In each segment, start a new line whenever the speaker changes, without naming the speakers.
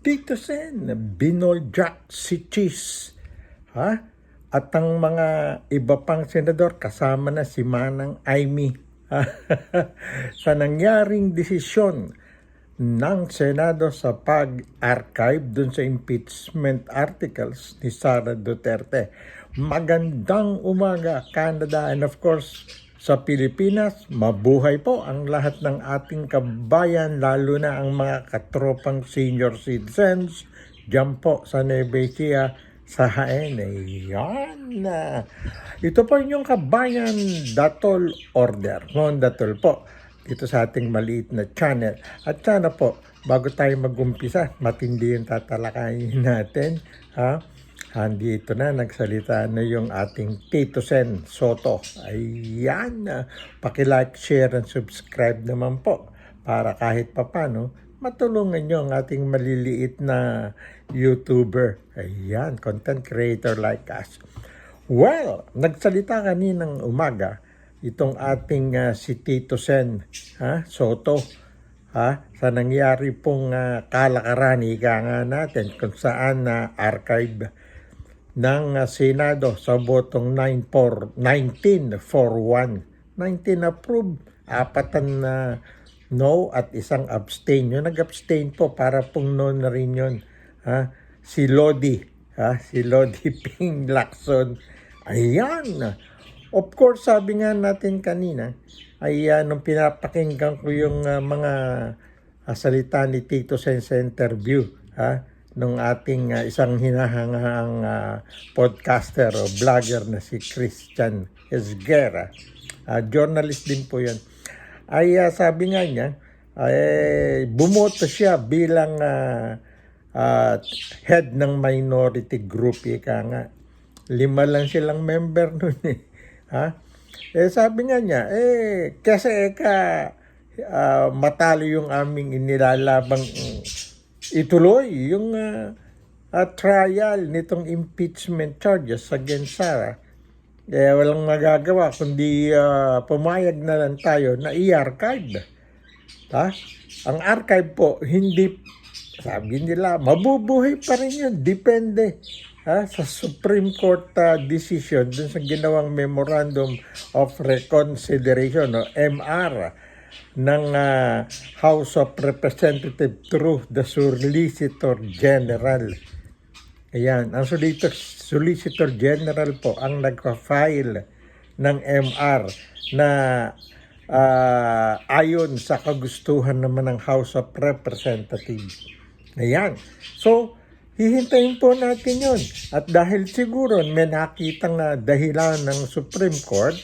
Tito Sen, Binoljack si Cheese. Ha? At ang mga iba pang senador, kasama na si Manang Aimee. sa nangyaring desisyon ng Senado sa pag-archive dun sa impeachment articles ni Sara Duterte. Magandang umaga, Canada, and of course, sa Pilipinas, mabuhay po ang lahat ng ating kabayan, lalo na ang mga katropang senior citizens, dyan po sa Nebesia, sa Haen. Yan na. Ito po inyong kabayan, Datol Order. Noon Datol po, dito sa ating maliit na channel. At sana po, bago tayo mag-umpisa, matindi yung tatalakayin natin. Ha? Andito na, nagsalita na yung ating Tito Sen Soto. Ayan, uh, pakilike, share, and subscribe naman po para kahit papano matulungan nyo ang ating maliliit na YouTuber. Ayan, content creator like us. Well, nagsalita kaninang umaga itong ating uh, si Tito Sen ha, Soto ha, sa nangyari pong uh, kalakaran, ika nga natin, kung saan na uh, archive ng uh, Senado sa botong 9 for 19 for 1. 19 approve, apatan na no at isang abstain. Yung nag-abstain po para pong no na rin yun. Ha? Si Lodi, ha? si Lodi Ping Lacson. Ayan. Of course, sabi nga natin kanina, ay uh, nung pinapakinggan ko yung uh, mga uh, salita ni Tito Sen sa interview, ha? Nung ating uh, isang hinahangang uh, podcaster o vlogger na si Christian Esguera. Uh, journalist din po yan. Ay uh, sabi nga niya, ay bumoto siya bilang uh, uh, head ng minority group. Ika nga, lima lang silang member nun eh. Ha? Eh sabi nga niya, eh kasi eka uh, matalo yung aming inilalabang ituloy yung uh, uh, trial nitong impeachment charges against Sarah. Eh walang magagawa kundi uh, pumayag na lang tayo na i-archive. Ha? Ang archive po hindi sabi nila mabubuhay pa rin yun depende ha, sa Supreme Court uh, decision dun sa ginawang Memorandum of Reconsideration o MR ng uh, House of Representatives through the Solicitor General. Ayan, ang Solicitor, Solicitor General po ang nagpa-file ng MR na uh, ayon sa kagustuhan naman ng House of Representatives. Ayan. So, hihintayin po natin yon. At dahil siguro may nakitang uh, dahilan ng Supreme Court,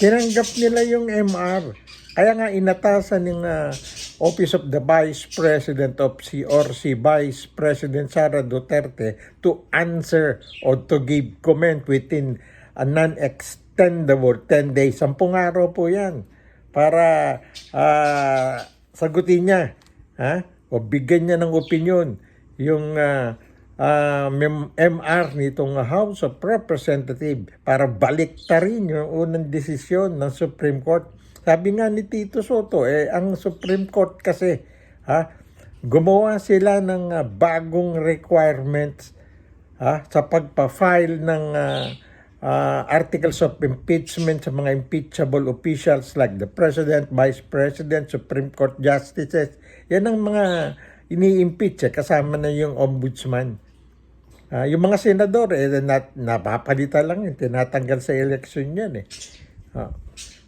tinanggap nila yung MR. Kaya nga inatasan ng uh, Office of the Vice President of si Vice President Sara Duterte to answer or to give comment within a non-extendable 10 days. Sampung araw po yan para uh, sagutin niya ha? o bigyan niya ng opinion yung uh, uh, MR nitong House of Representatives para baliktarin yung unang desisyon ng Supreme Court. Sabi nga ni Tito Soto, eh, ang Supreme Court kasi, ha, gumawa sila ng uh, bagong requirements ha, sa pagpa-file ng uh, uh, articles of impeachment sa mga impeachable officials like the President, Vice President, Supreme Court Justices. Yan ang mga ini-impeach eh, kasama na yung ombudsman. Uh, yung mga senador, eh, nat, napapalitan lang tinatanggal sa election yan eh. Uh,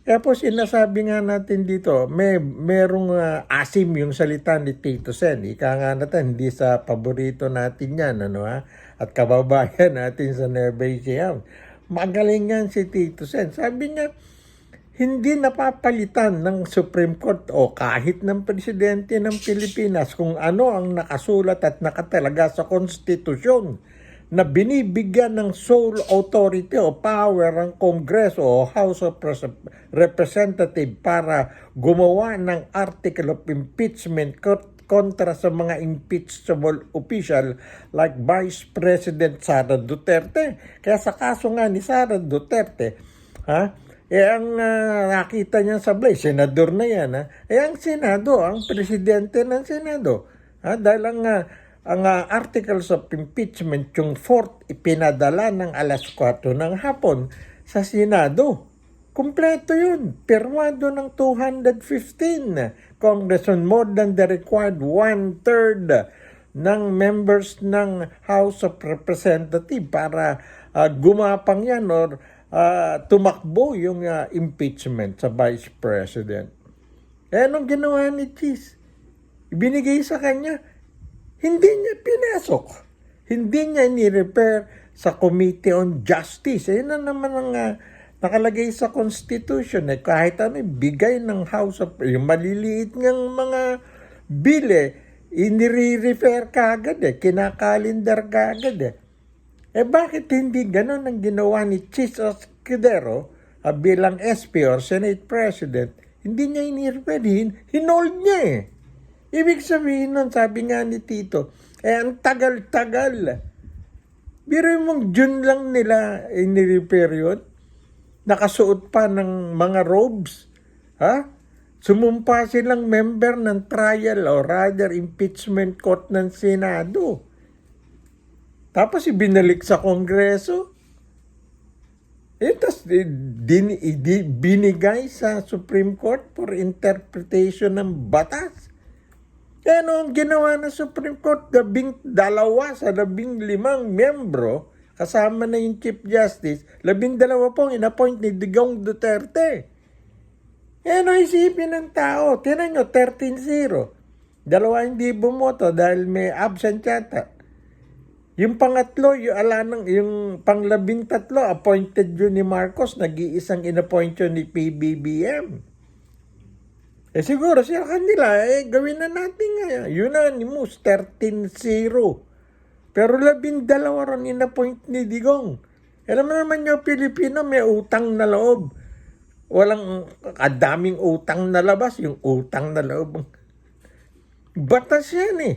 kaya po sinasabi nga natin dito, may merong uh, asim yung salita ni Tito Sen. Ika nga natin, hindi sa paborito natin yan, ano ha? At kababayan natin sa Nueva Ecija. Magaling yan si Tito Sen. Sabi niya, hindi napapalitan ng Supreme Court o kahit ng Presidente ng Pilipinas kung ano ang nakasulat at nakatalaga sa konstitusyon na binibigyan ng sole authority o power ang Kongreso o House of Representative para gumawa ng article of impeachment kontra sa mga impeachable official like Vice President Sara Duterte. Kaya sa kaso nga ni Sara Duterte, ha, eh ang uh, nakita niya sa Blaze, senador na yan, ha, eh ang Senado, ang presidente ng Senado. Ha, dahil ang uh, ang ah, articles of impeachment, yung fourth, ipinadala ng alas 4 ng hapon sa Senado. Kompleto yun. Pirmado ng 215 congressmen, more than the required one-third ng members ng House of Representatives para ah, gumapang yan or ah, tumakbo yung ah, impeachment sa Vice President. Eh, anong ginawa ni Cheese? Ibinigay sa kanya, hindi niya pinasok. Hindi niya ni-repair sa Committee on Justice. Eh, na naman ang ah, nakalagay sa Constitution. Eh, kahit ano, bigay ng House of... Yung maliliit niyang mga bill, eh, inire-refer ka agad eh. Kinakalendar ka agad eh. Eh bakit hindi ganun ang ginawa ni Chis Escudero ah, bilang SP or Senate President? Hindi niya inirrefer, hin hinold niya eh. Ibig sabihin nun, sabi nga ni Tito, eh ang tagal-tagal. Biro mong June lang nila inirrefer yun. Nakasuot pa ng mga robes. Ha? Sumumpa silang member ng trial or rather impeachment court ng Senado. Tapos ibinalik sa Kongreso. Eh, eh, din, eh, di, binigay sa Supreme Court for interpretation ng batas. Ano ang ginawa ng Supreme Court? Labing dalawa sa labing limang membro, kasama na yung Chief Justice, labing dalawa pong inappoint ni Digong Duterte. Ano isipin ng tao? Tinan nyo, 13-0. Dalawa hindi bumoto dahil may absent yata. Yung pangatlo, yung, ala ng, yung panglabing tatlo, appointed yun ni Marcos, nag-iisang inappoint yun ni PBBM. Eh siguro sila kanila, eh gawin na natin nga. Unanimous, 13-0. Pero labing dalawa ron inappoint ni Digong. Alam mo naman yung Pilipino, may utang na loob. Walang kadaming utang na labas, yung utang na loob. Batas yan eh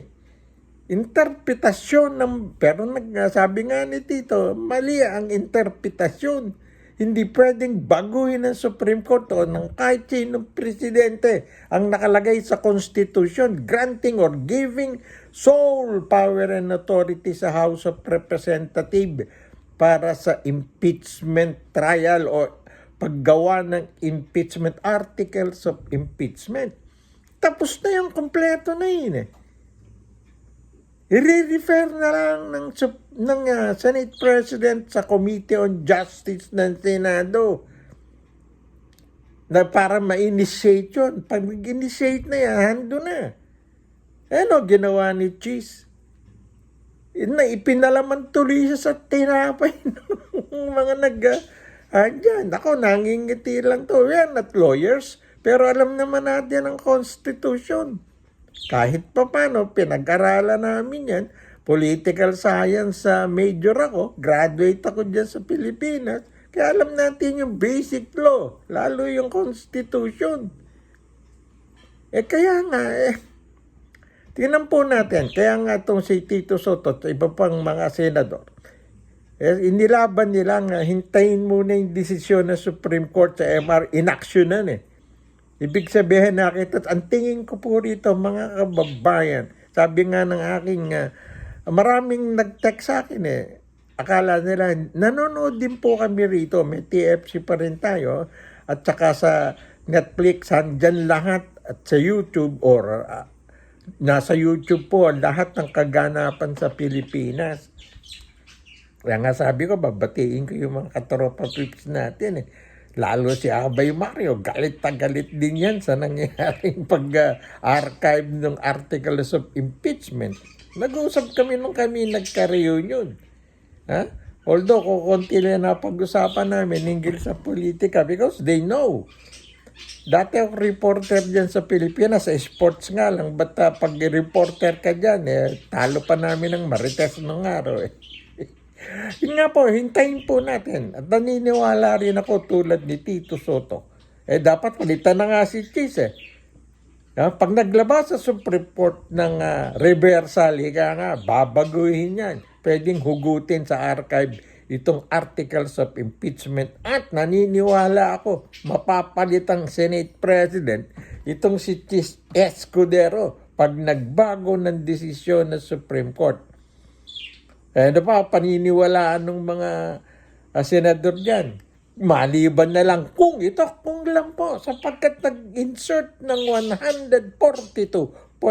interpretasyon ng pero nagsabi nga ni Tito, mali ang interpretasyon. Hindi pwedeng baguhin ng Supreme Court o ng kahit sinong presidente ang nakalagay sa Constitution granting or giving sole power and authority sa House of Representatives para sa impeachment trial o paggawa ng impeachment articles of impeachment. Tapos na yung kompleto na yun eh. I-refer na lang ng, sup- ng ah, Senate President sa Committee on Justice ng Senado na para ma-initiate yun. Pag nag-initiate na yan, hando na. Ano ginawa ni Cheese? Na ipinalaman tuloy siya sa tinapay ng mga nag... Ah, dyan. Ako, nangingiti lang to. Are not lawyers. Pero alam naman natin ang Constitution. Kahit pa paano, pinag-aralan namin yan. Political science sa major ako. Graduate ako dyan sa Pilipinas. Kaya alam natin yung basic law. Lalo yung Constitution. Eh kaya nga, eh, tingnan po natin. Kaya nga itong si Tito Soto at iba pang mga senador. Eh, inilaban nila nga, hintayin muna yung desisyon ng Supreme Court sa MR. Inaksyonan eh. Ibig sabihin nakita, ang tingin ko po rito mga kababayan, sabi nga ng aking, ah, maraming nag-text sa akin eh, akala nila, nanonood din po kami rito, may TFC pa rin tayo, at saka sa Netflix, andyan lahat, at sa YouTube, or ah, nasa YouTube po, lahat ng kaganapan sa Pilipinas. Kaya nga sabi ko, babatiin ko yung mga katropa pips natin eh. Lalo si Abay Mario, galit na galit din yan sa nangyayaring pag-archive ng articles of impeachment. Nag-uusap kami nung kami nagka-reunion. Ha? Although, kukunti lang na pag-usapan namin hinggil sa politika because they know. Dati ako reporter dyan sa Pilipinas, sa sports nga lang. Ba't uh, pag reporter ka dyan, eh, talo pa namin ng Marites nung araw eh. Yun nga po, hintayin po natin. At naniniwala rin ako tulad ni Tito Soto. Eh dapat palitan na nga si Chis eh. Ah, pag naglabas sa Supreme Court ng uh, reversal, ika nga, babaguhin yan. Pwedeng hugutin sa archive itong articles of impeachment at naniniwala ako mapapalit ang Senate President itong si Chis Escudero pag nagbago ng desisyon ng Supreme Court. Eh, ano pa, paniniwalaan ng mga ah, senador dyan. Maliban na lang kung ito, kung lang po, sapagkat nag-insert ng 142.7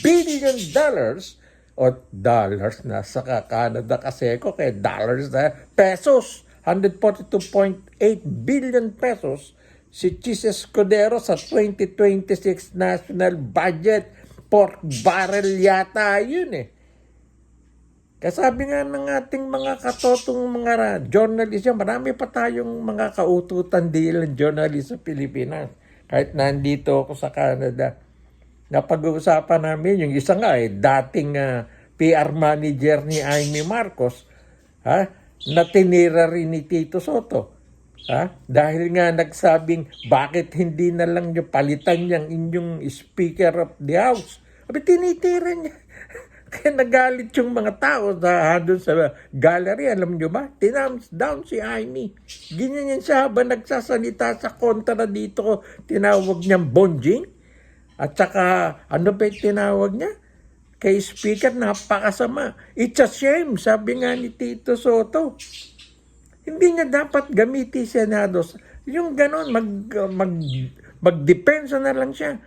billion dollars o dollars na sa Canada kasi ko kaya dollars na pesos 142.8 billion pesos si Chis Escudero sa 2026 national budget pork barrel yata yun eh Kasabi nga ng ating mga katotong mga journalist yan, marami pa tayong mga kaututan din journalist sa Pilipinas. Kahit nandito ako sa Canada. Napag-uusapan namin, yung isa nga eh, dating ah, PR manager ni Amy Marcos, ha, na tinira rin ni Tito Soto. Ha? Dahil nga nagsabing, bakit hindi na lang nyo palitan yung inyong Speaker of the House? Abi, tinitira niya. Kaya nagalit yung mga tao sa doon sa gallery, alam nyo ba? Tinams down si Amy. Ganyan siya habang nagsasalita sa kontra dito, tinawag niyang bonjing. At saka, ano ba tinawag niya? Kay speaker, napakasama. It's a shame, sabi nga ni Tito Soto. Hindi niya dapat gamitin Senado. Yung ganon, mag, mag, magdepensa na lang siya.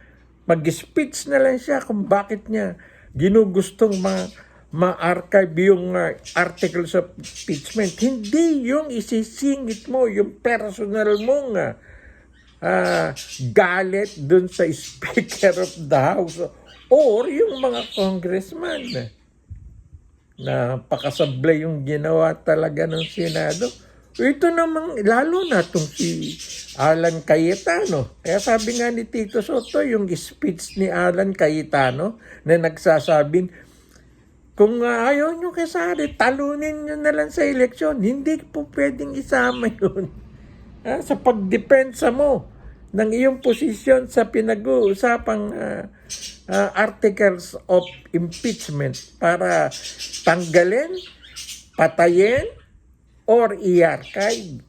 Mag-speech na lang siya kung bakit niya ginugustong ma ma-archive yung uh, articles of impeachment. Hindi yung isisingit mo, yung personal mong uh, ah, galit dun sa Speaker of the House or yung mga congressman na pakasablay yung ginawa talaga ng Senado. Ito namang, lalo na itong si Alan Cayetano. Kaya sabi nga ni Tito Soto, yung speech ni Alan Cayetano na nagsasabing, kung uh, ayaw nyo kay Sari, talunin nyo na lang sa eleksyon. Hindi po pwedeng isama yun. Ah, sa pagdepensa mo ng iyong posisyon sa pinag-uusapang ah, ah, articles of impeachment para tanggalin, patayin, or i-archive.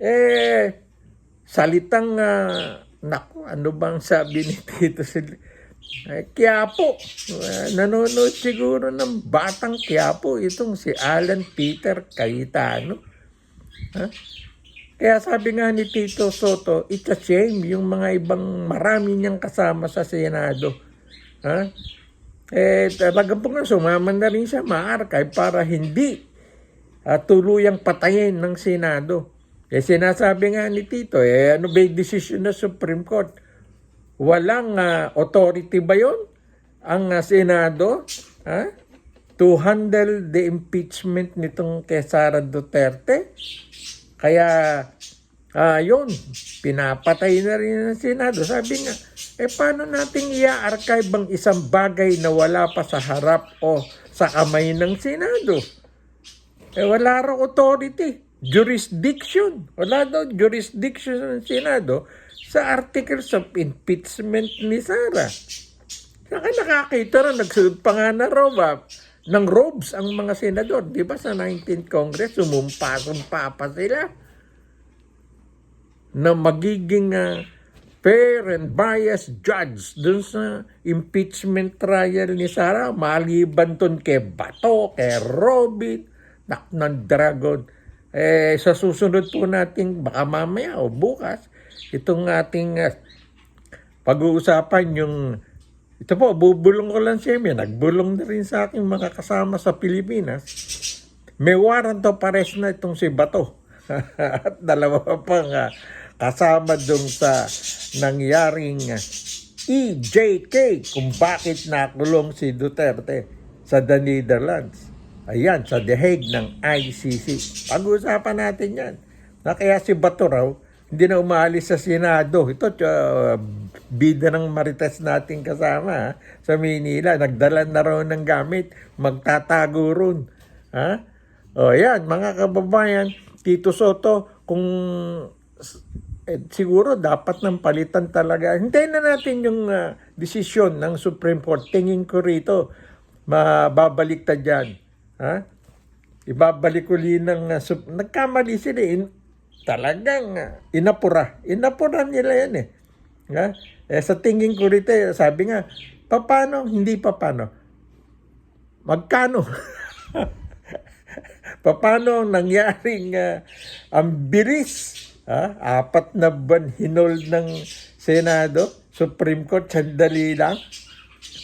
Eh, salitang, uh, naku, ano bang sabi ni Tito Sil- eh, Quiapo. Uh, nanonood siguro ng batang Quiapo itong si Alan Peter Cayetano. Ha? Kaya sabi nga ni Tito Soto, it's a shame yung mga ibang marami niyang kasama sa Senado. Ha? Eh, talagang po nga sumama na rin siya ma-archive para hindi at tuluyang patayin ng Senado. Eh sinasabi nga ni Tito, eh ano ba decision ng Supreme Court? Walang ah, authority ba yon ang ah, Senado ha? to handle the impeachment nitong kay Duterte? Kaya ah yun, pinapatay na rin ng Senado. Sabi nga, eh paano nating i-archive ang isang bagay na wala pa sa harap o sa kamay ng Senado? Eh wala raw authority, jurisdiction. Wala daw jurisdiction ng Senado sa articles of impeachment ni Sara. Saka nakakita na, nagsunod pa nga na raw ba, ng robes ang mga senador. Di ba sa 19th Congress, sumumpa-sumpa pa sila na magiging ah, fair and biased judge dun sa impeachment trial ni Sara maliban ton kay Bato, kay Robin, nak ng Dragon. Eh, sa susunod po nating, baka mamaya o bukas, itong ating ah, pag-uusapan yung, ito po, bubulong ko lang siya, may nagbulong na rin sa aking mga kasama sa Pilipinas. May warrant of arrest na itong si Bato. At dalawa pa pang ah, kasama dong sa nangyaring ah, EJK kung bakit nakulong si Duterte sa the Netherlands. Ayan, sa The Hague ng ICC. Pag-uusapan natin yan. Na kaya si Bato hindi na umaalis sa Senado. Ito, uh, bida ng Marites nating kasama ha, sa Manila. Nagdala na raw ng gamit. Magtatago ron. Ha? O yan, mga kababayan, Tito Soto, kung eh, siguro dapat ng palitan talaga. Hintayin na natin yung ah, desisyon ng Supreme Court. Tingin ko rito, mababalik ta dyan. Ha? Ibabalik uli ng... sup- nagkamali sila. In, talagang ah, inapura. Inapura nila yan eh. Ha? Eh, sa tingin ko rito, eh, sabi nga, Paano? Hindi pa paano. Magkano? Paano nangyaring ah, ang ah, apat na buwan hinold ng Senado, Supreme Court, sandali lang.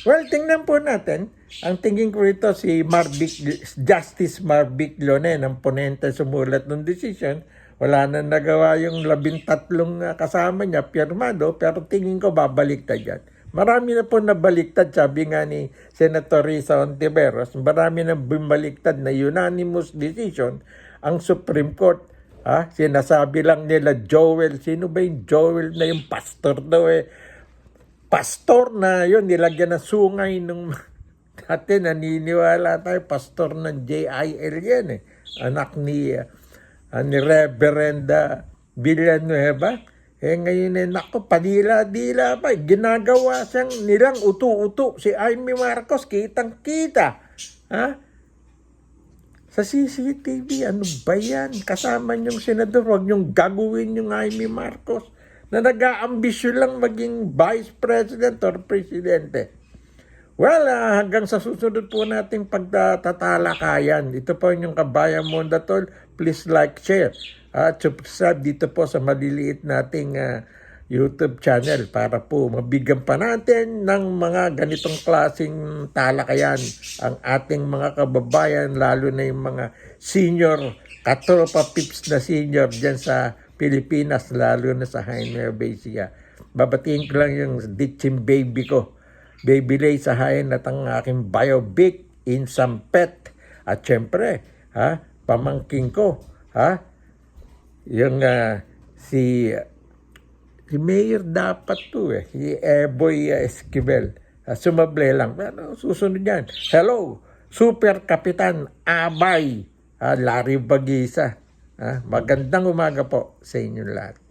Well, tingnan po natin. Ang tingin ko rito si Marvic, Justice Marvic Lonen, ang ponente sumulat ng decision. Wala na nagawa yung labintatlong ah, kasama niya, pirmado, pero tingin ko babaliktad yan. Marami na po nabaliktad, sabi nga ni Senator Risa Ontiveros, marami na bumaliktad na unanimous decision ang Supreme Court. Ah, sinasabi lang nila Joel, sino ba yung Joel na yung pastor daw eh? Pastor na yun, nilagyan ng sungay nung dati naniniwala tayo, pastor ng JIL yan eh. Anak ni, uh, ni Reverend uh, Villanueva. Eh ngayon eh, nako, padila-dila pa. eh. Ginagawa siyang nilang utu-utu. Si Amy Marcos, kitang-kita. Ha? Sa CCTV, ano ba yan? Kasama niyong senador, huwag niyong gagawin yung Amy Marcos na nag-aambisyon lang maging vice president or presidente. Well, ah, hanggang sa susunod po nating pagtatalakayan. Ito po yung kabayan mo Tol. Please like, share. At subscribe dito po sa maliliit nating ah, YouTube channel para po mabigyan pa natin ng mga ganitong klaseng talakayan ang ating mga kababayan, lalo na yung mga senior, katropa pips na senior dyan sa Pilipinas, lalo na sa Jaime Besia. Babatiin ko lang yung ditching baby ko. Baby Lay sa hain at ang aking biobic in Sampet. At syempre, ha, pamangking ko, ha, yung ah, si si Mayor dapat to eh, si Eboy uh, Esquivel. Uh, sumable lang. Pero susunod yan. Hello, Super Kapitan Abay, ah, Larry Bagisa. Ah, magandang umaga po sa inyo lahat.